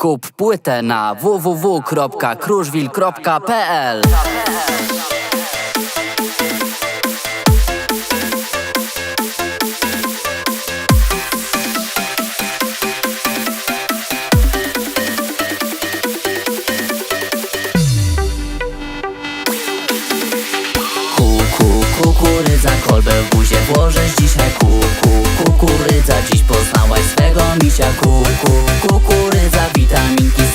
Kup płytę na www.kruszwil.pl Ku, ku, kukurydza, kolbę w buzie włożysz dzisiaj Ku, ku, kukurydza, dziś poznałaś swego misia Ku,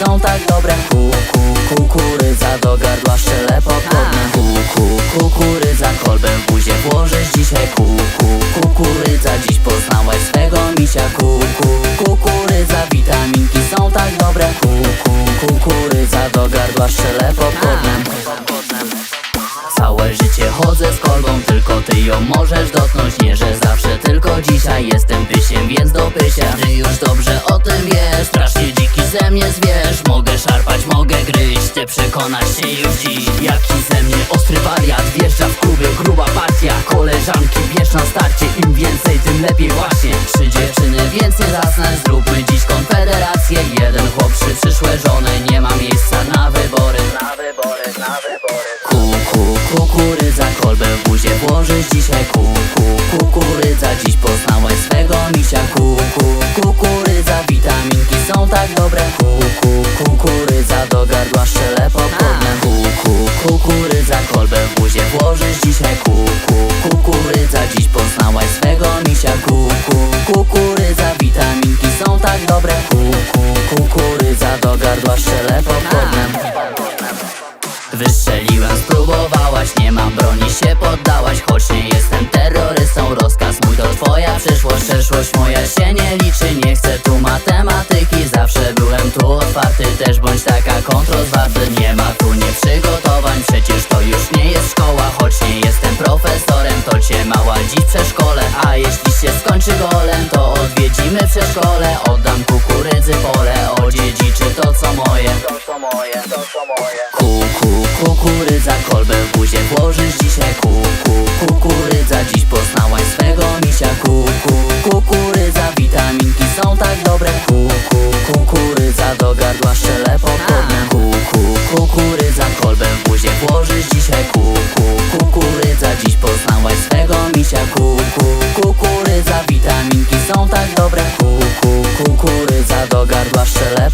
są tak dobre. Ku, ku, kukurydza, do gardła szczele pokorne Ku, ku, kukurydza, kolbę w buzie włożysz dzisiaj. Ku, ku, kukurydza, dziś poznałaś swego misia. Ku, ku, kukurydza, witaminki są tak dobre. Ku, ku, kukurydza, do gardła szczele pokorne Całe życie chodzę z kolbą, ją możesz dotknąć. Nie, że zawsze, tylko dzisiaj jestem pysiem, więc do pysia. Ty już dobrze o tym wiesz, strasznie dziki ze mnie zwierz. Mogę szarpać, mogę gryźć, ty przekonasz się już dziś. Jaki ze mnie ostry wariat, wjeżdża w klubie gruba partia Koleżanki, bierz na kolbę w buzie włożysz dzisiaj? Ku, ku, kukurydza, dziś poznałaś swego misia. Ku, ku, kukurydza, witaminki są tak dobre. Ku, ku, kukurydza, do gardła szczele pokorne Ku, ku, kukurydza, kolbę w buzie włożysz dzisiaj? Ku, odwiedzimy przedszkole Oddam kukurydzy pole, odziedziczy to co moje. To co moje, to co moje Ku, ku, kukurydza, kolbę w buzie włożysz do gardła szczele